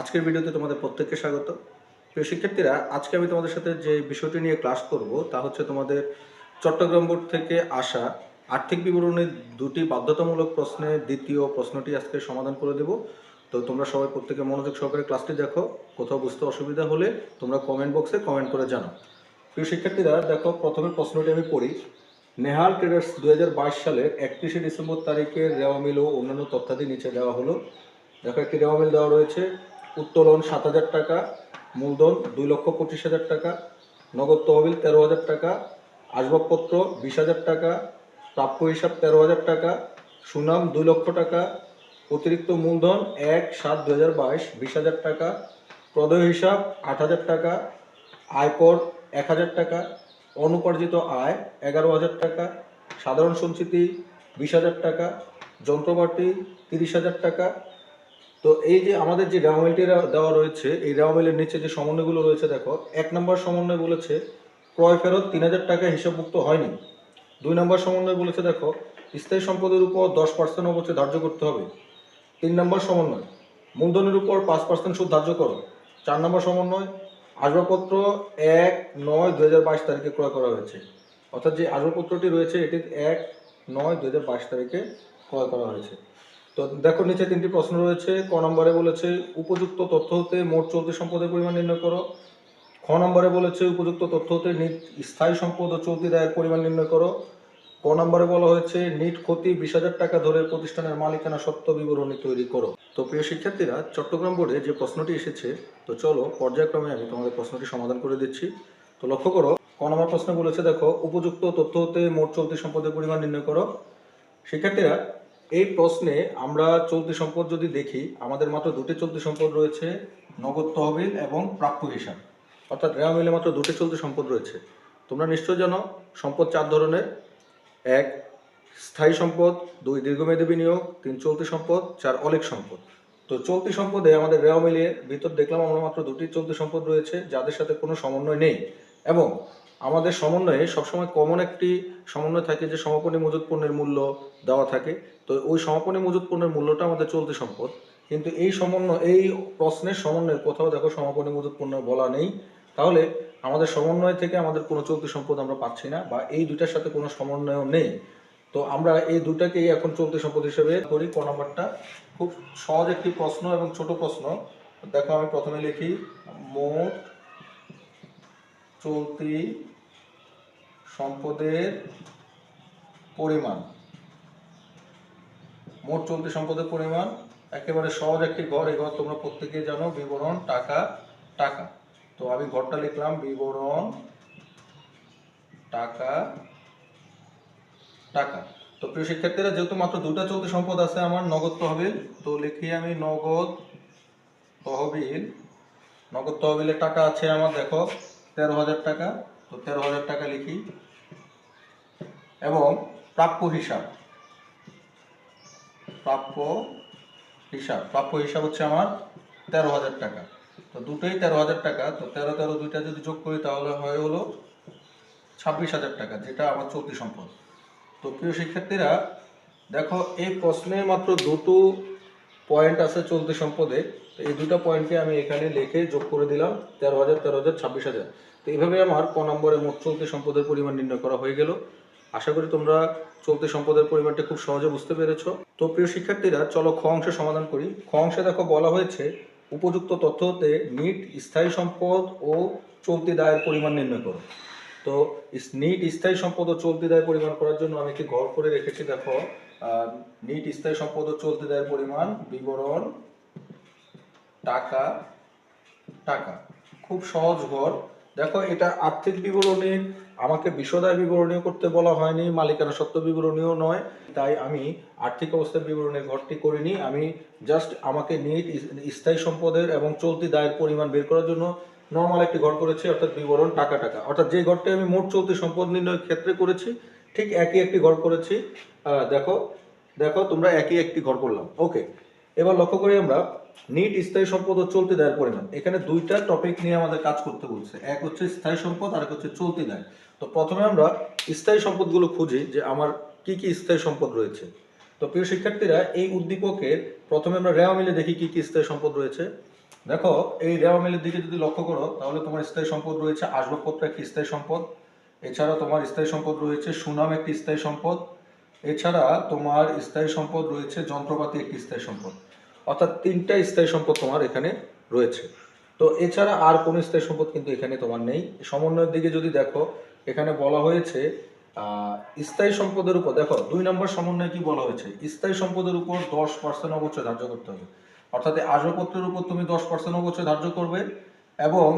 আজকের ভিডিওতে তোমাদের প্রত্যেককে স্বাগত। প্রিয় শিক্ষার্থীরা, আজকে আমি তোমাদের সাথে যে বিষয়টি নিয়ে ক্লাস করব, তা হচ্ছে তোমাদের চট্টগ্রাম বোর্ড থেকে আসা আর্থিক বিবরণীর দুটি বাধ্যতামূলক প্রশ্নের দ্বিতীয় প্রশ্নটি আজকে সমাধান করে দেব। তো তোমরা সবাই প্রত্যেকে মনোযোগ সহকারে ক্লাসটি দেখো। কোথাও বুঝতে অসুবিধা হলে তোমরা কমেন্ট বক্সে কমেন্ট করে জানাও। প্রিয় শিক্ষার্থীরা, দেখো, প্রথমে প্রশ্নটি আমি পড়ি। নেহাল ট্রেডার্স দু হাজার বাইশ সালের একত্রিশে ডিসেম্বর তারিখের রেওয়া মিল ও অন্যান্য তথ্যাদি নিচে দেওয়া হলো। দেখো, একটি রেওয়া মিল দেওয়া রয়েছে। উত্তোলন সাত হাজার টাকা মূলধন দুই লক্ষ পঁচিশ হাজার টাকা নগদ তহবিল তেরো হাজার টাকা আসবাবপত্র বিশ হাজার টাকা প্রাপ্য হিসাব তেরো হাজার টাকা সুনাম দুই লক্ষ টাকা অতিরিক্ত মূলধন এক সাত দু হাজার বাইশ বিশ হাজার টাকা প্রদয় হিসাব আট হাজার টাকা আয়কর এক হাজার টাকা অনুপার্জিত আয় এগারো হাজার টাকা সাধারণ সঞ্চিতি বিশ হাজার টাকা যন্ত্রপাতি তিরিশ হাজার টাকা তো এই যে আমাদের যে রেওয়ামিলটি দেওয়া রয়েছে, এই রেওয়ামিলের নিচে যে সমন্বয়গুলো রয়েছে, দেখো, এক নম্বর সমন্বয় বলেছে, ক্রয় ফেরত তিন হাজার টাকা হিসাবমুক্ত হয়নি। দুই নম্বর সমন্বয় বলেছে, দেখো, স্থায়ী সম্পদের উপর দশ পার্সেন্ট অবশ্যই ধার্য করতে হবে। তিন নম্বর সমন্বয়, মূলধনের উপর পাঁচ পার্সেন্ট সুদ ধার্য করো। চার নম্বর সমন্বয়, আসবাবপত্র এক নয় দু হাজার বাইশ তারিখে ক্রয় করা হয়েছে। অর্থাৎ যে আসবাবপত্রটি রয়েছে এটি এক নয় দু হাজার বাইশ তারিখে ক্রয় করা হয়েছে। তো দেখো, নিচে তিনটি প্রশ্ন রয়েছে। ক নম্বরে বলেছে, উপযুক্ত তথ্য হতে মোট চলতি সম্পদের পরিমাণ নির্ণয় করো। খ নম্বরে বলেছে, উপযুক্ত তথ্য হতে নিট, স্থায়ী সম্পদ ও চলতি দায়ের পরিমাণ নির্ণয় করো। ক নম্বরে বলা হয়েছে, নিট ক্ষতি বিশ হাজার টাকা ধরে প্রতিষ্ঠানের মালিকানা সত্ত্ব বিবরণী তৈরি করো। তো প্রিয় শিক্ষার্থীরা, চট্টগ্রাম বোর্ডে যে প্রশ্নটি এসেছে, তো চলো, পর্যায়ক্রমে আমি তোমাদের প্রশ্নটি সমাধান করে দিচ্ছি। তো লক্ষ্য করো, ক নম্বর প্রশ্ন বলেছে, দেখো, উপযুক্ত তথ্য হতে মোট চলতি সম্পদের পরিমাণ নির্ণয় করো। শিক্ষার্থীরা এই প্রশ্নে আমরা চলতি সম্পদ যদি দেখি, আমাদের মাত্র দুটি চলতি সম্পদ রয়েছে, নগদ তহবিল এবং প্রাপ্য হিসাব। অর্থাৎ রেওয়া মিলে মাত্র দুটি চলতি সম্পদ রয়েছে। তোমরা নিশ্চয় জানো, সম্পদ চার ধরনের। এক, স্থায়ী সম্পদ, দুই, দীর্ঘমেয়াদী বিনিয়োগ, তিন, চলতি সম্পদ, চার অলেখ সম্পদ। তো চলতি সম্পদে আমাদের রেওয়া মিলিয়ে ভিতর দেখলাম আমরা মাত্র দুটি চলতি সম্পদ রয়েছে, যাদের সাথে কোনো সমন্বয় নেই। এবং আমাদের সমন্বয়ে সবসময় কমন একটি সমন্বয় থাকে যে সমাপনী মজুত পণ্যের মূল্য দেওয়া থাকে। তো ওই সমাপনী মজুত পণ্যের মূল্যটা আমাদের চলতি সম্পদ। কিন্তু এই সমন্বয় এই প্রশ্নের সমন্বয়ে কোথাও দেখো সমাপনী মজুত পণ্য বলা নেই। তাহলে আমাদের সমন্বয় থেকে আমাদের কোনো চলতি সম্পদ আমরা পাচ্ছি না বা এই দুইটার সাথে কোনো সমন্বয় নেই। তো আমরা এই দুটাকেই এখন চলতি সম্পদ হিসেবে করি। ক নম্বরটা খুব সহজ একটি প্রশ্ন এবং ছোট প্রশ্ন। দেখো আমি প্রথমে লিখি, মোট চলতি সম্পদের পরিমাণ। মোট চলতি সম্পদের পরিমাণ একেবারে সহজ একটি ঘর। এই ঘর তোমরা প্রত্যেকে জানো, বিবরণ, টাকা টাকা। তো আমি ঘরটা লিখলাম, বিবরণ, টাকা টাকা। তো প্রিয় শিক্ষার্থীরা, যেহেতু মাত্র দুটা চলতি সম্পদ আছে আমার, নগদ তহবিল, তো লিখি আমি নগদ তহবিল। নগদ তহবিলের টাকা আছে আমার, দেখো। তেরো হাজার টাকা, তো তেরো হাজার টাকা লিখি। এবং প্রাপ্য হিসাব। প্রাপ্য হিসাব। প্রাপ্য হিসাব হচ্ছে আমার তেরো হাজার টাকা। তো দুটোই তেরো হাজার টাকা, তো তেরো তেরো দুইটা যদি যোগ করি তাহলে হয় হলো ছাব্বিশ হাজার টাকা, যেটা আমার চলতি সম্পদ। তো প্রিয় শিক্ষার্থীরা, দেখো এই প্রশ্নে মাত্র দুটো পয়েন্ট আছে চলতি সম্পদে, তো এই দুটো পয়েন্টকে আমি এখানে লিখে যোগ করে দিলাম তেরো হাজার তেরো হাজার, ছাব্বিশ হাজার। তো এইভাবে আমার ক নম্বরে মোট চলতি সম্পদের পরিমাণ নির্ণয় করা হয়ে গেল। আশা করি তোমরা চলতি সম্পদের পরিমাণটা খুব সহজে বুঝতে পেরেছ। তো প্রিয় শিক্ষার্থীরা, চলো খ অংশে সমাধান করি। খ অংশে দেখো বলা হয়েছে, উপযুক্ত তথ্য হতে নিট, স্থায়ী সম্পদ ও চলতি দায়ের পরিমাণ নির্ণয় করো। তো নিট, স্থায়ী সম্পদ ও চলতি দায় পরিমাণ করার জন্য আমি একটি ঘর করে রেখেছি, দেখো। আহ, নিট স্থায়ী সম্পদ ও চলতি দায়ের পরিমাণ বিবরণ টাকা টাকা। খুব সহজ ঘর। দেখো এটা আর্থিক বিবরণী আমাকে বিশদায় বিবরণীও করতে বলা হয়নি মালিকানা সত্ত্ব বিবরণীও নয়। তাই আমি আর্থিক অবস্থার বিবরণীর ঘরটি করিনি। আমি জাস্ট আমাকে নিট স্থায়ী সম্পদের এবং চলতি দায়ের পরিমাণ বের করার জন্য নর্মাল একটি ঘর করেছি অর্থাৎ বিবরণ টাকা টাকা। অর্থাৎ যে ঘরটি আমি মোট চলতি সম্পদ নির্ণয়ের ক্ষেত্রে করেছি ঠিক একই একটি ঘর করেছি। দেখো দেখো, তোমরা একই একটি ঘর করলাম। ওকে, এবার লক্ষ্য করি আমরা, নিট স্থায়ী সম্পদ ও চলতি দায়ের পরিমাণ। এখানে দুইটা টপিক নিয়ে আমাদের কাজ করতে বলছে। এক হচ্ছে স্থায়ী সম্পদ আর এক হচ্ছে চলতি দায়। তো প্রথমে আমরা স্থায়ী সম্পদগুলো খুঁজি যে আমার কি কি স্থায়ী সম্পদ রয়েছে। তো প্রিয় শিক্ষার্থীরা, এই উদ্দীপকের প্রথমে আমরা রেওয়া মিলে দেখি কি কি স্থায়ী সম্পদ রয়েছে। দেখো, এই রেওয়া মিলের দিকে যদি লক্ষ্য করো, তাহলে তোমার স্থায়ী সম্পদ রয়েছে আসবাবপত্র একটি স্থায়ী সম্পদ। এছাড়া তোমার স্থায়ী সম্পদ রয়েছে সুনাম একটি স্থায়ী সম্পদ। এছাড়া তোমার স্থায়ী সম্পদ রয়েছে যন্ত্রপাতি একটি স্থায়ী সম্পদ। অর্থাৎ তিনটা স্থায়ী সম্পদ তোমার এখানে রয়েছে। তো এছাড়া আর কোনো স্থায়ী সম্পদ কিন্তু এখানে তোমার নেই। সমন্বয়ের দিকে যদি দেখো, এখানে বলা হয়েছে স্থায়ী সম্পদের উপর, দেখো, দুই নম্বর সমন্বয়ে কি বলা হয়েছে? স্থায়ী সম্পদের উপর দশ পার্সেন্ট অবশ্যই ধার্য করতে হবে। অর্থাৎ আসবাবপত্রের উপর তুমি দশ পার্সেন্ট অবশ্যই ধার্য করবে এবং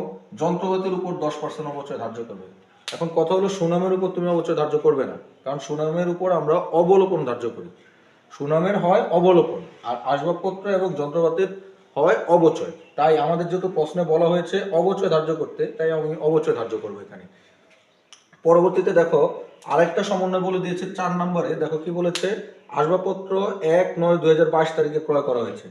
যন্ত্রপাতির উপর দশ পার্সেন্ট অবশ্যই ধার্য করবে। এখন কথা হলো সুনামের উপর তুমি অবশ্যই ধার্য করবে না। কারণ সুনামের উপর আমরা অবলোকন ধার্য করি। সুনামের হয় অবলোকন আর আসবাবপত্র এবং যন্ত্রপাতির হয় অবচয়। তাই আমাদের যেহেতু প্রশ্নে বলা হয়েছে অবচয় ধার্য করতে, তাই আমি অবচয় ধার্য করব এখানে। পরবর্তীতে দেখো, আরেকটা সমন্বয় বলে দিয়েছে চার নম্বরে। দেখো কি বলেছে? আসবাবপত্র এক নয় দুই তারিখে ক্রয় করা হয়েছে।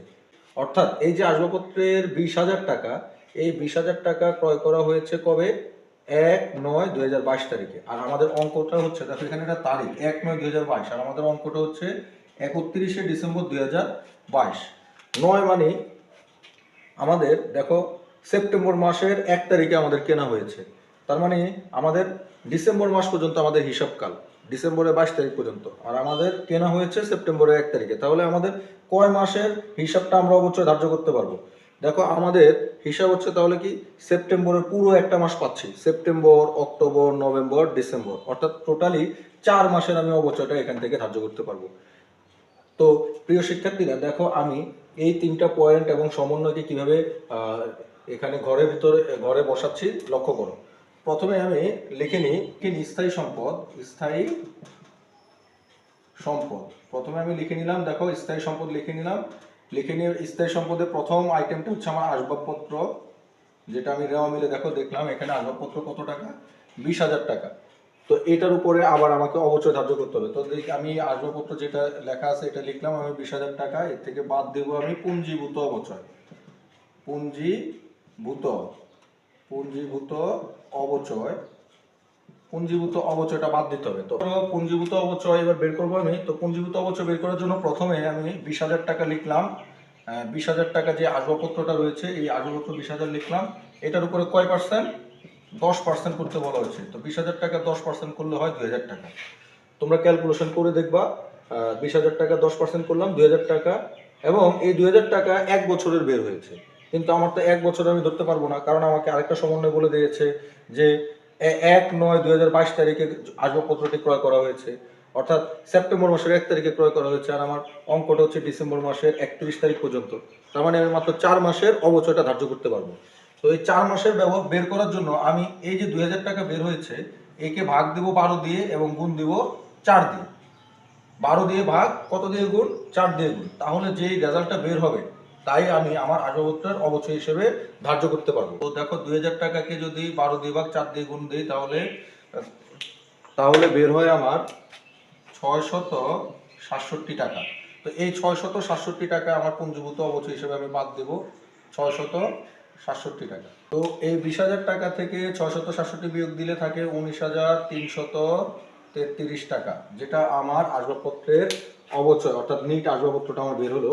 অর্থাৎ এই যে আসবাবপত্রের বিশ হাজার টাকা, এই বিশ হাজার টাকা ক্রয় করা হয়েছে কবে? এক নয় দুই হাজার বাইশ তারিখে। আর আমাদের অঙ্কটা হচ্ছে, দেখো এখানে একটা তারিখ, এক নয় দুই হাজার বাইশ। আর আমাদের অঙ্কটা হচ্ছে একত্রিশে ডিসেম্বর দুই হাজার বাইশ। নয় মানে আমাদের, দেখো, সেপ্টেম্বর মাসের এক তারিখে আমাদের কেনা হয়েছে। তার মানে আমাদের ডিসেম্বর মাস পর্যন্ত আমাদের হিসাবকাল, ডিসেম্বরের বাইশ তারিখ পর্যন্ত। আর আমাদের কেনা হয়েছে সেপ্টেম্বরের এক তারিখে। তাহলে আমাদের কয় মাসের হিসাবটা আমরা অবশ্যই ধার্য করতে পারব? দেখো আমাদের হিসাব হচ্ছে তাহলে কি সেপ্টেম্বরের পুরো একটা মাস পাচ্ছি। September, October, November, December. অর্থাৎ টোটালি চার মাসের আমি অবচয়টা এখান থেকে ধার্য করতে পারব। তো প্রিয় শিক্ষার্থীরা, দেখো আমি এই তিনটা পয়েন্ট এবং সমন্বয়কে কীভাবে এখানে ঘরের ভিতরে, ঘরে বসাচ্ছি, লক্ষ্য করো। প্রথমে আমি লিখে নিই কি স্থায়ী সম্পদ স্থায়ী সম্পদ। প্রথমে আমি লিখে নিলাম, দেখো স্থায়ী সম্পদ লিখে নিলাম। লিখে নিয়ে স্থায়ী সম্পদের প্রথম আইটেমটা হচ্ছে আমার আসবাবপত্র, যেটা আমি রেওয়া মিলে, দেখো, দেখলাম এখানে আসবাবপত্র কত টাকা? বিশ হাজার টাকা। তো এটার উপরে আবার আমাকে অবচয় ধার্য করতে হবে। তো আমি আসবাবপত্র যেটা লেখা আছে, এটা লিখলাম, আমি বিশ হাজার টাকা, এর থেকে বাদ দেবো আমি পুঞ্জীভূত অবচয়। পুঞ্জীভূত পুঞ্জীভূত অবচয়। পুঞ্জীভূত অবচয়টা বাদ দিতে হবে। তো পুঞ্জীভূত অবচয় এবার বের করব আমি। তো পুঞ্জীভূত অবচয় বের করার জন্য প্রথমে আমি বিশ হাজার টাকা লিখলাম। বিশ হাজার টাকা যে আসবাবপত্রটা রয়েছে, এই আসবাবপত্র বিশ হাজার লিখলাম। এটার উপরে কয় পার্সেন্ট দশ পার্সেন্ট করতে বলা হয়েছে। তো বিশ হাজার টাকা দশ পার্সেন্ট করলে হয় দুই হাজার টাকা। তোমরা ক্যালকুলেশন করে দেখবা। বিশ হাজার টাকা দশ পার্সেন্ট করলাম, দুই হাজার টাকা। এবং এই দুই হাজার টাকা এক বছরের বের হয়েছে। কিন্তু আমার তো এক বছর আমি ধরতে পারব না। কারণ আমাকে আরেকটা সমন্বয় বলে দিয়েছে যে এক নয় দুই হাজার বাইশ তারিখে আসবাবপত্রটি ক্রয় করা হয়েছে। অর্থাৎ সেপ্টেম্বর মাসের এক তারিখে ক্রয় করা হয়েছে আর আমার অঙ্কটা হচ্ছে ডিসেম্বর মাসের একত্রিশ তারিখ পর্যন্ত। তার মানে আমি মাত্র চার মাসের অবচয়টা ধার্য করতে পারব। তো এই চার মাসের ব্যবহার বের করার জন্য আমি এই যে দুই হাজার টাকা বের হয়েছে, একে ভাগ দিব বারো দিয়ে এবং গুণ দিব চার দিয়ে। বারো দিয়ে ভাগ কত দিয়ে গুণ? চার দিয়ে গুণ। তাহলে যেই রেজাল্টটা বের হবে তাই আমি আমার আসবাবপত্রের অবচয় হিসেবে ধার্য করতে পারব। তো দেখো দুই হাজার টাকাকে যদি বারো দিয়ে ভাগ চার দিয়ে গুণ দিই, তাহলে তাহলে বের হয় আমার ছয় শত সাতষট্টি টাকা। তো এই ছয় শত সাতষট্টি টাকা আমার পুঞ্জীভূত অবচয় হিসেবে আমি বাদ দেবো ছয় শত সাতষট্টি টাকা। তো এই বিশ হাজার টাকা থেকে ছয় শত সাতষট্টি বিয়োগ দিলে থাকে উনিশ হাজার তিনশত তেত্রিশ টাকা, যেটা আমার আসবাবপত্রের অবচয়, অর্থাৎ নিট আসবাবপত্রটা আমার বের হলো।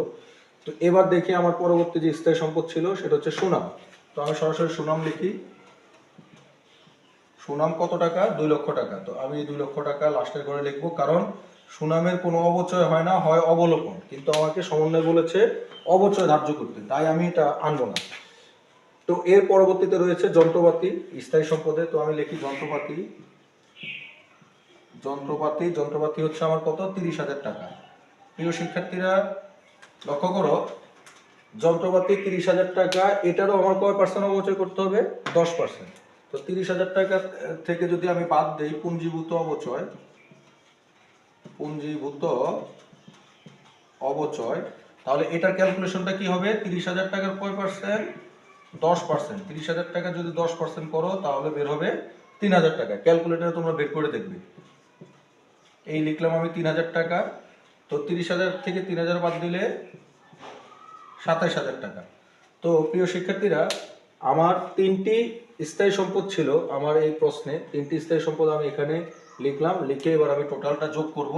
তো এবার দেখি আমার পরবর্তী যে স্থায়ী সম্পদ ছিল, সেটা হচ্ছে সুনাম। তো আমি সরাসরি সুনাম লিখি। সুনাম কত টাকা? দুই লক্ষ টাকা। তো আমি দুই লক্ষ টাকা লাস্টের করে লিখব, কারণ সুনামের কোনো অবচয় হয় না, হয় অবলোকন কিন্তু আমাকে সমন্বয় বলেছে অবচয় ধার্য করতে, তাই আমি এটা আনব না। তো এর পরবর্তীতে রয়েছে যন্ত্রপাতি, স্থায়ী সম্পদে। তো আমি লিখি যন্ত্রপাতি। যন্ত্রপাতি যন্ত্রপাতি হচ্ছে আমার কত? তিরিশ হাজার টাকা। প্রিয় শিক্ষার্থীরা লক্ষ্য করো, যন্ত্রপাতি তিরিশ হাজার টাকা, এটারও আমার কয় পার্সেন্ট অবচয় করতে হবে? দশ পার্সেন্ট তো তিরিশ হাজার টাকা থেকে যদি আমি বাদ দিই, পুঞ্জীভূত অবচয় পুঞ্জীভূত অবচয় তাহলে এটার ক্যালকুলেশনটা কি হবে? তিরিশ হাজার টাকার কয় পার্সেন্ট দশ পার্সেন্ট তিরিশ হাজার টাকা যদি দশ পার্সেন্ট করো, তাহলে বের হবে তিন হাজার টাকা। ক্যালকুলেটারে তোমরা বের করে দেখবে। এই লিখলাম আমি তিন হাজার টাকা। তো তিরিশ হাজার থেকে তিন হাজার বাদ দিলে সাতাইশ হাজার টাকা। তো প্রিয় শিক্ষার্থীরা, আমার তিনটি স্থায়ী সম্পদ ছিল আমার এই প্রশ্নে। তিনটি স্থায়ী সম্পদ আমি এখানে লিখলাম, লিখে এবার আমি টোটালটা যোগ করব।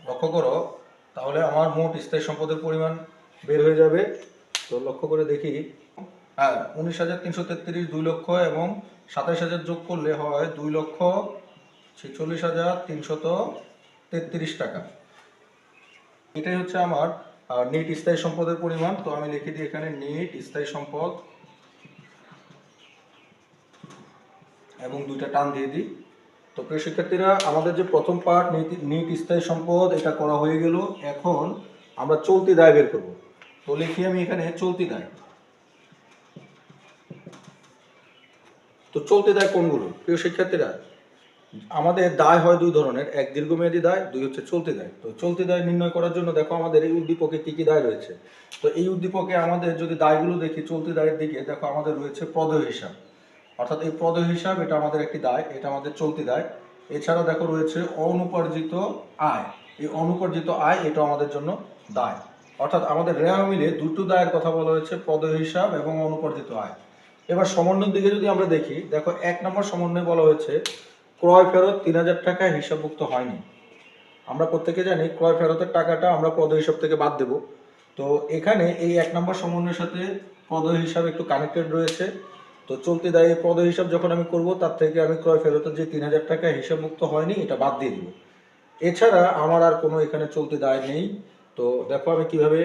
লক্ষ্য করো, তাহলে আমার মোট স্থায়ী সম্পদের পরিমাণ বের হয়ে যাবে। তো লক্ষ্য করে দেখি হ্যাঁ উনিশ হাজার তিনশো তেত্রিশ দুই লক্ষ এবং সাতাশ হাজার যোগ করলে হয় দুই লক্ষ ছেচল্লিশ হাজার তিনশত তেত্রিশ টাকা। এটাই হচ্ছে আমার নিট স্থায়ী সম্পদের পরিমাণ, তো আমি লিখে দিই এখানে নিট স্থায়ী সম্পদ, এবং দুইটা টান দিয়ে দিই। তো প্রিয় শিক্ষার্থীরা আমাদের যে প্রথম পার্ট নিট স্থায়ী সম্পদ, এটা করা হয়ে গেল। এখন আমরা চলতি দায় বের করব। তো লিখি আমি এখানে চলতি দায়। তো চলতি দায় কোনগুলো? প্রিয় শিক্ষার্থীরা আমাদের দায় হয় দুই ধরনের, এক দীর্ঘমেয়াদী দায়, দুই হচ্ছে চলতি দায়। তো চলতি দায় নির্ণয় করার জন্য দেখো আমাদের এই উদ্দীপকে কি কি দায় রয়েছে। তো এই উদ্দীপকে আমাদের যদি দায়গুলো দেখি চলতি দায়ের দিকে, দেখো আমাদের রয়েছে প্রদেয় হিসাব। অর্থাৎ এই প্রদেয় হিসাব, এটা আমাদের একটি দায়, এটা আমাদের চলতি দায়। এছাড়া দেখো রয়েছে অনুপার্জিত আয়। এই অনুপার্জিত আয় এটা আমাদের জন্য দায়। অর্থাৎ আমাদের রেওয়া মিলে দুটো দায়ের কথা বলা হয়েছে, প্রদেয় হিসাব এবং অনুপার্জিত আয়। এবার সমন্বয়ের দিকে যদি আমরা দেখি, দেখো এক নম্বর সমন্বয় বলা হয়েছে ক্রয় ফেরত তিন হাজার টাকা হিসাবভুক্ত হয়নি। আমরা প্রত্যেকে জানি ক্রয় ফেরতের টাকাটা আমরা পদ হিসাব থেকে বাদ দেব। তো এখানে এই এক নম্বর সমন্বয়ের সাথে পদ হিসাব একটু কানেক্টেড রয়েছে। তো চলতি দায়ে পদ হিসাব যখন আমি করব, তার থেকে আমি ক্রয় ফেরতের যে তিন হাজার টাকা হিসাবমুক্ত হয়নি, এটা বাদ দিয়ে দিব। এছাড়া আমার আর কোনো এখানে চলতি দায় নেই। তো দেখো আমি কীভাবে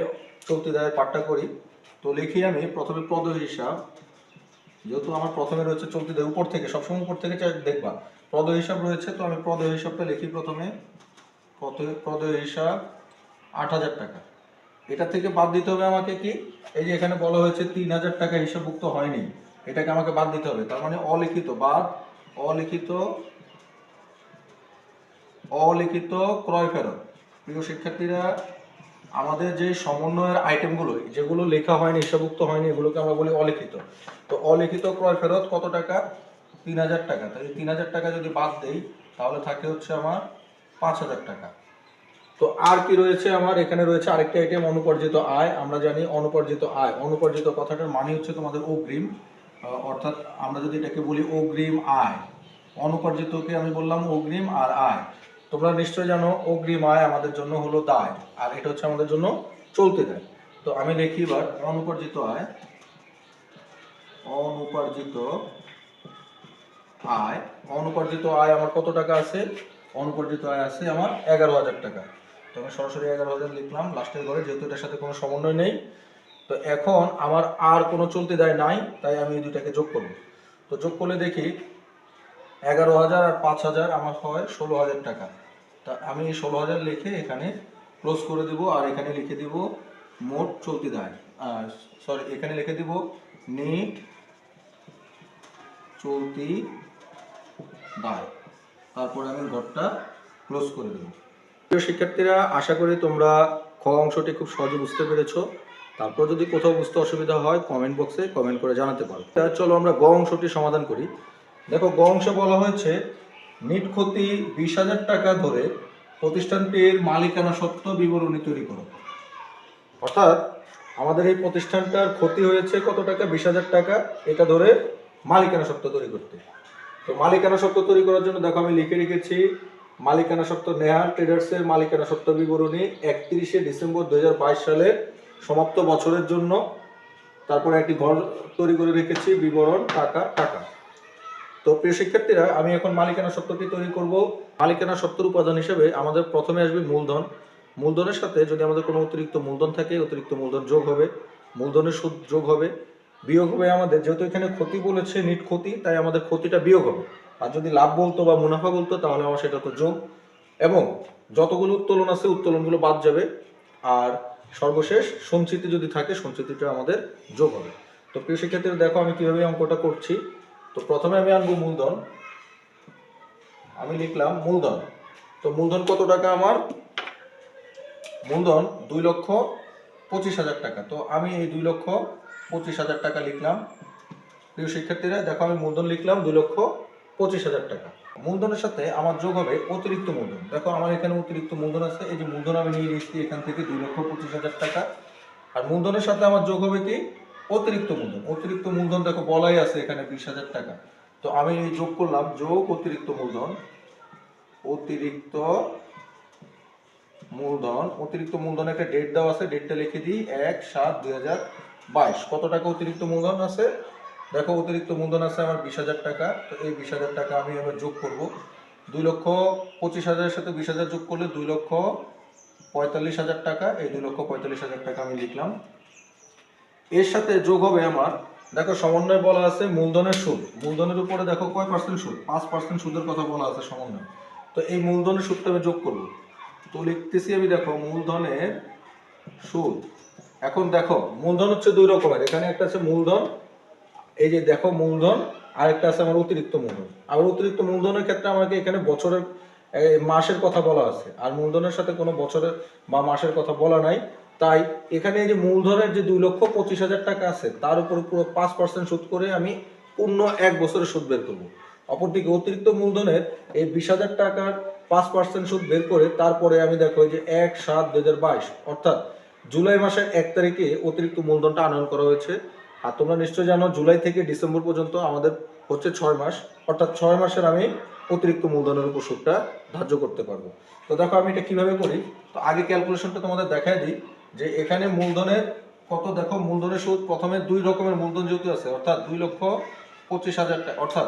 চলতি দায়ের পাঠটা করি। তো লিখি আমি, প্রথমে পদ হিসাব। যেহেতু আমার প্রথমে রয়েছে চলতি দায় উপর থেকে, সবসময় উপর থেকে দেখবা। পদ হিসাব রয়েছে, তো আমি পদ হিসাবটা লিখি প্রথমে। পদ- হিসাব আট হাজার টাকা। এটা থেকে বাদ দিতে হবে আমাকে কি? এই যে এখানে বলা হয়েছে তিন হাজার টাকা হিসাবভুক্ত হয়নি, এটাকে আমাকে বাদ দিতে হবে। তার মানে অলিখিত, বাদ, অলিখিত অলিখিত ক্রয় ফেরত। প্রিয় শিক্ষার্থীরা, আমাদের যে সমন্বয়ের আইটেমগুলো যেগুলো লেখা হয়নি, হিসাবভুক্ত হয়নি, এগুলোকে আমরা বলি অলিখিত। তো অলিখিত ক্রয় ফেরত কত টাকা? তিন হাজার টাকা। তাই তিন হাজার টাকা যদি বাদ দেই, তাহলে থাকে হচ্ছে আমার পাঁচ হাজার টাকা। তো আর কি রয়েছে আমার? এখানে রয়েছে আরেকটা আইটেম অনুপার্জিত আয়। আমরা জানি অনুপার্জিত আয়। অনুপার্জিত কথাটার মানে হচ্ছে তোমাদের অগ্রিম। অর্থাৎ আমরা যদি এটাকে বলি অগ্রিম আয়। অনুপার্জিতকে আমি বললাম অগ্রিম আর আয়। তোমরা নিশ্চয় জানো, অগ্রিম আয় আমাদের জন্য হলো দায়। আর এটা হচ্ছে আমাদের জন্য চলতে দেয়। তো আমি লিখি এবার, অনুপার্জিত আয়। অনুপার্জিত আয়, অনুপার্জিত আয় আমার কত টাকা আছে? অনুপার্জিত আয় আছে আমার এগারো হাজার টাকা। তো আমি সরাসরি এগারো হাজার লিখলাম লাস্টের ঘরে, যেহেতু এটার সাথে কোনো সমন্বয় নেই। তো এখন আমার আর কোনো চলতি দায় নাই, তাই আমি এই দুটাকে যোগ করব। তো যোগ করলে দেখি এগারো হাজার আর পাঁচ হাজার আমার হয় ষোলো হাজার টাকা। তা আমি ষোলো হাজার লিখে এখানে ক্লোজ করে দিব আর এখানে লিখে দিব মোট চলতি দায়। সরি এখানে লিখে দিব নিট চলতি দায় তারপরে আমি ঘরটা ক্লোজ করে দেবো। প্রিয় শিক্ষার্থীরা, আশা করি তোমরা খ অংশটি খুব সহজে বুঝতে পেরেছ। তারপর যদি কোথাও বুঝতে অসুবিধা হয় কমেন্ট বক্সে কমেন্ট করে জানাতে পারো। চলো আমরা গ অংশটি সমাধান করি। দেখো, গ অংশে বলা হয়েছে, নিট ক্ষতি বিশ হাজার টাকা ধরে প্রতিষ্ঠানটির মালিকানা সত্ত্ব বিবরণী তৈরি করো। অর্থাৎ, আমাদের এই প্রতিষ্ঠানটার ক্ষতি হয়েছে কত টাকা? বিশ হাজার টাকা। এটা ধরে মালিকানা সত্ত্ব তৈরি করতে। তো মালিকানা সত্ত্ব তৈরি করার জন্য দেখো আমি লিখে রেখেছি মালিকানা সত্ত্ব নেহার ট্রেডার্সের মালিকানা সত্ত্ব বিবরণী একত্রিশে ডিসেম্বর দু হাজার বাইশ সালের সমাপ্ত বছরের জন্য। তারপরে একটি ঘর তৈরি করে রেখেছি, বিবরণ, টাকা টাকা। তো প্রিয় শিক্ষার্থীরা, আমি এখন মালিকানা সত্ত্বটি তৈরি করব। মালিকানা সত্ত্বর উপাদান হিসেবে আমাদের প্রথমে আসবে মূলধন। মূলধনের সাথে যদি আমাদের কোনো অতিরিক্ত মূলধন থাকে, অতিরিক্ত মূলধন যোগ হবে। মূলধনের সুদ যোগ হবে। বিয়োগ হবে আমাদের। যেহেতু এখানে ক্ষতি বলেছে নিট ক্ষতি, তাই আমাদের ক্ষতিটা বিয়োগ হবে। আর যদি লাভ বলতো বা মুনাফা বলতো, তাহলে আমার সেটা তো যোগ। এবং যতগুলো উত্তোলন আছে, উত্তোলনগুলো বাদ যাবে। আর সর্বশেষ সঞ্চিতি যদি থাকে, সঞ্চিতিটা আমাদের যোগ হবে। তো শিক্ষার্থীরা, দেখো আমি কীভাবে অঙ্কটা করছি। তো প্রথমে আমি আনব মূলধন। আমি লিখলাম মূলধন। তো মূলধন কত টাকা আমার? মূলধন দুই লক্ষ পঁচিশ হাজার টাকা। তো আমি এই দুই লক্ষ পঁচিশ হাজার টাকা লিখলাম। প্রিয় শিক্ষার্থীরা, দেখো আমি মূলধন লিখলাম দুই লক্ষ পঁচিশ হাজার টাকা। মূলধনের সাথে আমার যোগ হবে অতিরিক্ত মূলধন। দেখো আমার এখানে অতিরিক্ত মূলধন আছে, এই যে মূলধন আমি নিয়ে এসেছি এখান থেকে দুই লক্ষ পঁচিশ হাজার টাকা। আর মূলধনের সাথে আমার যোগ হবে কি? অতিরিক্ত মূলধন। অতিরিক্ত মূলধন দেখো বলাই আছে এখানে বিশ হাজার টাকা। তো আমি যোগ করলাম, যোগ অতিরিক্ত মূলধন। অতিরিক্ত মূলধন, অতিরিক্ত মূলধনে একটা ডেট দেওয়া আছে ডেটটা লিখে দিই, এক সাত দুই হাজার বাইশ। কত টাকা অতিরিক্ত মূলধন আছে? দেখো, অতিরিক্ত মূলধন আছে আমার বিশ হাজার টাকা। তো এই বিশ হাজার টাকা আমি এবার যোগ করব। দুই লক্ষ পঁচিশ হাজারের সাথে বিশ হাজার যোগ করলে দুই লক্ষ পঁয়তাল্লিশ হাজার টাকা। এই দুই লক্ষ পঁয়তাল্লিশ হাজার টাকা আমি লিখলাম। এর সাথে যোগ হবে আমার, দেখো, সমন্বয় বলা আছে মূলধনের সুদ। মূলধনের উপরে দেখো কয় পার্সেন্ট সুদ? পাঁচ পার্সেন্ট সুদের কথা বলা আছে সমন্বয়। তো এই মূলধনের সুদটা আমি যোগ করব। তো লিখতেছি আমি, দেখো, মূলধনের সুদ। এখন দেখো, মূলধন হচ্ছে দুই রকমের। এখানে একটা আছে মূলধন, এই যে দেখো মূলধন আর একটা আছে আমার অতিরিক্ত মূলধন। আবার অতিরিক্ত মূলধনের ক্ষেত্রে আমাকে এখানে বছরের মাসের কথা বলা আছে। আর মূলধনের সাথে কোনো বছরের বা মাসের কথা বলা নাই। তাই এখানে যে মূলধনের যে দুই লক্ষ পঁচিশ হাজার টাকা আছে, তার উপর পুরো পাঁচ পার্সেন্ট সুদ করে আমি পূর্ণ এক বছরের সুদ বের করব। অপরদিকে অতিরিক্ত মূলধনের এই বিশ হাজার টাকার পাঁচ পার্সেন্ট সুদ বের করে তারপরে আমি দেখো যে এক সাত দু অর্থাৎ জুলাই মাসের এক তারিখে অতিরিক্ত মূলধনটা আনয়ন করা হয়েছে। আর তোমরা নিশ্চয়ই জানো, জুলাই থেকে ডিসেম্বর পর্যন্ত আমাদের হচ্ছে ছয় মাস। অর্থাৎ ছয় মাসের আমি অতিরিক্ত মূলধনের উপর সুদটা ধার্য করতে পারব। তো দেখো আমি এটা কীভাবে করি? তো আগে ক্যালকুলেশনটা তোমাদের দেখাই দিই যে এখানে মূলধনের কত দেখো, মূলধনের সুদ প্রথমে দুই রকমের মূলধন যেহেতু আছে, অর্থাৎ দুই লক্ষ পঁচিশ হাজার টাকা, অর্থাৎ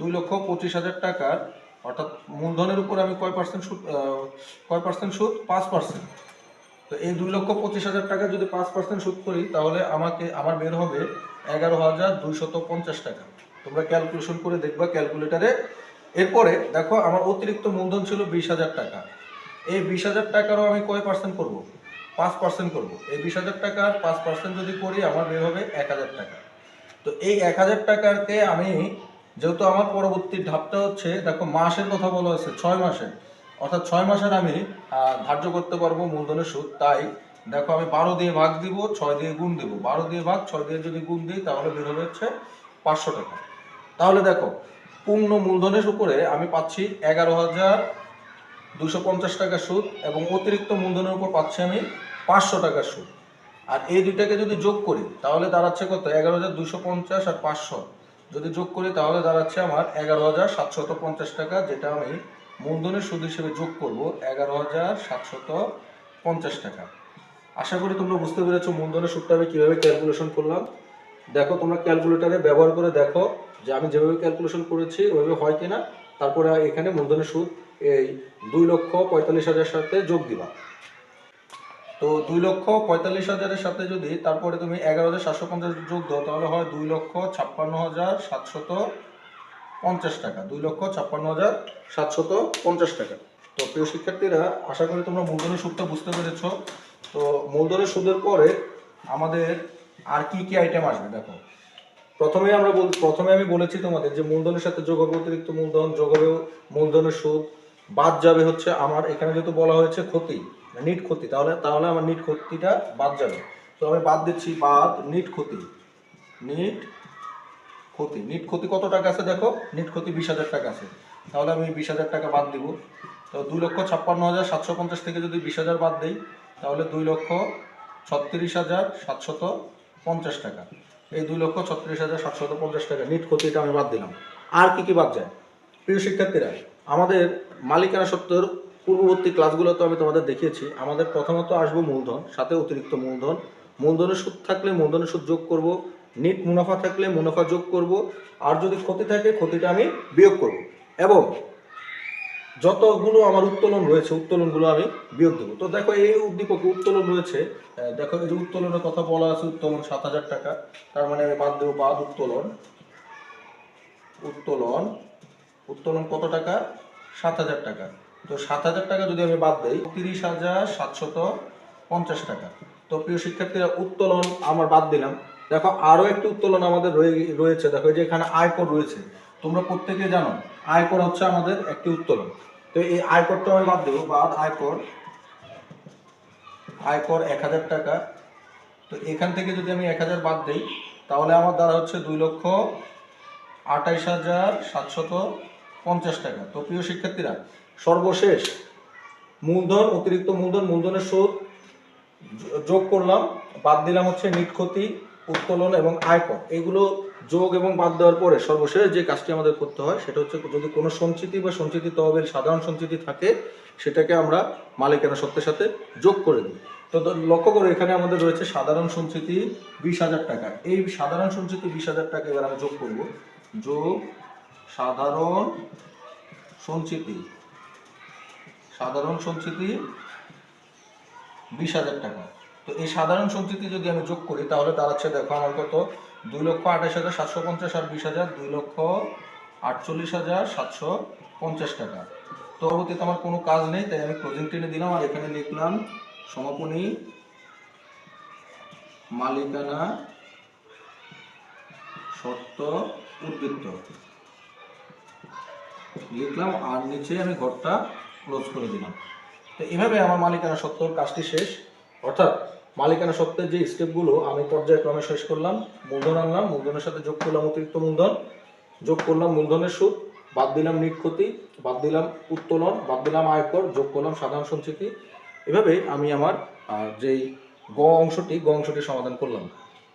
দুই লক্ষ পঁচিশ হাজার টাকার, অর্থাৎ মূলধনের উপর আমি কয় পার্সেন্ট সুদ কয় পার্সেন্ট সুদ? পাঁচ পার্সেন্ট তো এই দুই লক্ষ পঁচিশ হাজার টাকা যদি পাঁচ পার্সেন্ট সুদ করি, তাহলে আমাকে, আমার বের হবে এগারো হাজার দুইশত পঞ্চাশ টাকা। তোমরা ক্যালকুলেশন করে দেখবা ক্যালকুলেটারে এরপরে দেখো, আমার অতিরিক্ত মূলধন ছিল বিশ হাজার টাকা। এই বিশ হাজার টাকারও আমি কয় পার্সেন্ট করব? পাঁচ পার্সেন্ট করব। এই বিশ হাজার টাকার পাঁচ পার্সেন্ট যদি করি, আমার বের হবে এক হাজার টাকা। তো এই এক হাজার টাকাকে আমি, যেহেতু আমার পরবর্তী ধাপটা হচ্ছে, দেখো, মাসের কথা বলা হয়েছে, ছয় মাসের। অর্থাৎ ছয় মাসের আমি ধার্য করতে পারব মূলধনের সুদ। তাই দেখো আমি বারো দিয়ে ভাগ দিব, ছয় দিয়ে গুণ দিব। বারো দিয়ে ভাগ, ছয় দিয়ে যদি গুণ দিই, তাহলে বের হবে হচ্ছে পাঁচশো টাকা। তাহলে দেখো, পূর্ণ মূলধনের উপরে আমি পাচ্ছি এগারো হাজার দুশো পঞ্চাশ টাকা সুদ এবং অতিরিক্ত মূলধনের উপর পাচ্ছি আমি পাঁচশো টাকা সুদ। আর এই দুইটাকে যদি যোগ করি, তাহলে দাঁড়াচ্ছে কত? এগারো হাজার দুশো পঞ্চাশ আর পাঁচশো। যদি যোগ করি, তাহলে দাঁড়াচ্ছে আমার এগারো হাজার সাতশত পঞ্চাশ টাকা, যেটা আমি মূলধনের সুদ হিসেবে যোগ করব এগারো হাজার সাতশত পঞ্চাশ টাকা। আশা করি তোমরা বুঝতে পেরেছ মূলধনের সুদটা আমি কীভাবে ক্যালকুলেশন করলাম। দেখো, তোমরা ক্যালকুলেটারে ব্যবহার করে দেখো যে আমি যেভাবে ক্যালকুলেশন করেছি ওইভাবে হয় কিনা। তারপরে এখানে মূলধনের সুদ এই দুই লক্ষ পঁয়তাল্লিশ হাজার সাথে যোগ দিবা। তো দুই লক্ষ পঁয়তাল্লিশ হাজারের সাথে যদি তারপরে তুমি এগারো হাজার সাতশো পঞ্চাশ যোগ দাও, তাহলে হয় দুই লক্ষ ছাপ্পান্ন হাজার সাতশত পঞ্চাশ টাকা, দুই লক্ষ ছাপ্পান্ন হাজার সাতশত পঞ্চাশ টাকা। তো প্রিয় শিক্ষার্থীরা, আশা করি তোমরা মূলধনের সুদটা বুঝতে পেরেছ। তো মূলধনের সুদের পরে আমাদের আর কি কি আইটেম আসবে, দেখো। প্রথমে আমরা বল প্রথমে আমি বলেছি তোমাদের যে মূলধনের সাথে যোগ হবে অতিরিক্ত মূলধন, যোগ হবে মূলধনের সুদ। বাদ যাবে হচ্ছে আমার, এখানে যেহেতু বলা হয়েছে ক্ষতি, নিট ক্ষতি, তাহলে তাহলে আমার নিট ক্ষতিটা বাদ যাবে। তো আমি বাদ দিচ্ছি বাদ, নিট ক্ষতি। নিট ক্ষতি। নিট ক্ষতি কত টাকা আছে দেখো? নিট ক্ষতি বিশ হাজার টাকা আছে। তাহলে আমি বিশ হাজার টাকা বাদ দিব। তো দুই লক্ষ ছাপ্পান্ন হাজার সাতশো পঞ্চাশ থেকে যদি বিশ হাজার বাদ দিই, তাহলে দুই লক্ষ ছত্রিশ হাজার সাতশত পঞ্চাশ টাকা। এই দুই লক্ষ ছত্রিশ হাজার সাতশত পঞ্চাশ টাকা নিট ক্ষতিটা আমি বাদ দিলাম। আর কি কি বাদ যায়? প্রিয় শিক্ষার্থীরা, আমাদের মালিকানা সত্ত্বের পূর্ববর্তী ক্লাসগুলো তো আমি তোমাদের দেখিয়েছি। আমাদের প্রথমত আসব মূলধন, সাথে অতিরিক্ত মূলধন। মূলধনের সুদ থাকলে মূলধনের সুদ যোগ করব। নিট মুনাফা থাকলে মুনাফা যোগ করব, আর যদি ক্ষতি থাকে, ক্ষতিটা আমি বিয়োগ করব। এবং যতগুলো আমার উত্তোলন রয়েছে, উত্তোলনগুলো আমি বিয়োগ দেবো। তো দেখো এই উদ্দীপকে, উত্তোলন রয়েছে। দেখো এই যে উত্তোলনের কথা বলা আছে, উত্তোলন সাত হাজার টাকা। তার মানে আমি বাদ দেবো বাদ উত্তোলন। উত্তোলন উত্তোলন কত টাকা? সাত হাজার টাকা। তো সাত হাজার টাকা যদি আমি বাদ দেই, তিরিশ হাজার সাতশত পঞ্চাশ টাকা। তো প্রিয় শিক্ষার্থীরা, উত্তোলন আমার বাদ দিলাম। দেখো আরও একটি উত্তোলন আমাদের রয়ে- রয়েছে। দেখো যে এখানে আয়কর রয়েছে। তোমরা প্রত্যেকে জানো আয়কর হচ্ছে আমাদের একটি উত্তোলন। তো এই আয়করটা আমি বাদ দেবো, বাদ আয়কর আয়কর এক হাজার টাকা। তো এখান থেকে যদি আমি এক হাজার বাদ দিই, তাহলে আমার দ্বারা হচ্ছে দুই লক্ষ আঠাইশ হাজার সাতশত পঞ্চাশ টাকা। তো প্রিয় শিক্ষার্থীরা, সর্বশেষ মূলধন, অতিরিক্ত মূলধন, মূলধনের সুদ যোগ করলাম। বাদ দিলাম হচ্ছে নিট ক্ষতি। উত্তোলন এবং আয়কর, এগুলো যোগ এবং বাদ দেওয়ার পরে সর্বশেষ যে কাজটি আমাদের করতে হয় সেটা হচ্ছে যদি কোনো সঞ্চিতি বা সঞ্চিতি তহবিল, সাধারণ সঞ্চিতি থাকে, সেটাকে আমরা মালিকানা সত্ত্বের সাথে যোগ করে দিই। তো লক্ষ্য করে, এখানে আমাদের রয়েছে সাধারণ সঞ্চিতি বিশ হাজার টাকা। এই সাধারণ সঞ্চিতি বিশ হাজার টাকা এবার আমি যোগ করব। যোগ, সাধারণ সঞ্চিতি সাধারণ সঞ্চিতি বিশ হাজার টাকা। তো এই সাধারণ সঞ্চিতি যদি আমি যোগ করি, তাহলে দাঁড়াচ্ছে দেখো আমার কত? দুই লক্ষ আঠাশ হাজার সাতশো পঞ্চাশ আর বিশ হাজার দুই লক্ষ আটচল্লিশ হাজার সাতশো পঞ্চাশ টাকা। তো পরবর্তীতে আমার কোনো কাজ নেই, তাই আমি ক্লোজিং টেনে দিলাম আর এখানে লিখলাম সমাপনী মালিকানা শর্ত উদ্বৃত্ত। লিখলাম আর নিচে আমি ঘরটা ক্লোজ করে দিলাম। তো এভাবে আমার মালিকানা সত্ত্বর কাজটি শেষ। অর্থাৎ মালিকানা সত্ত্বের যে স্টেপগুলো আমি পর্যায়ক্রমে শেষ করলাম, মূলধন আনলাম, মূলধনের সাথে যোগ করলাম অতিরিক্ত মূলধন, যোগ করলাম মূলধনের সুদ, বাদ দিলাম নিট ক্ষতি, বাদ দিলাম উত্তোলন, বাদ দিলাম আয়কর, যোগ করলাম সাধারণ সঞ্চিতি। এভাবে আমি আমার যেই গ অংশটি গ অংশটি সমাধান করলাম।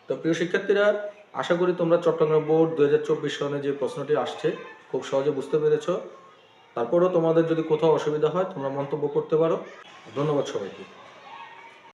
তো প্রিয় শিক্ষার্থীরা, আশা করি তোমরা চট্টগ্রাম বোর্ড দু হাজার চব্বিশ সনে যে প্রশ্নটি আসছে, খুব সহজে বুঝতে পেরেছ। তারপরেও তোমাদের যদি কোথাও অসুবিধা হয়, তোমরা মন্তব্য করতে পারো। ধন্যবাদ সবাইকে।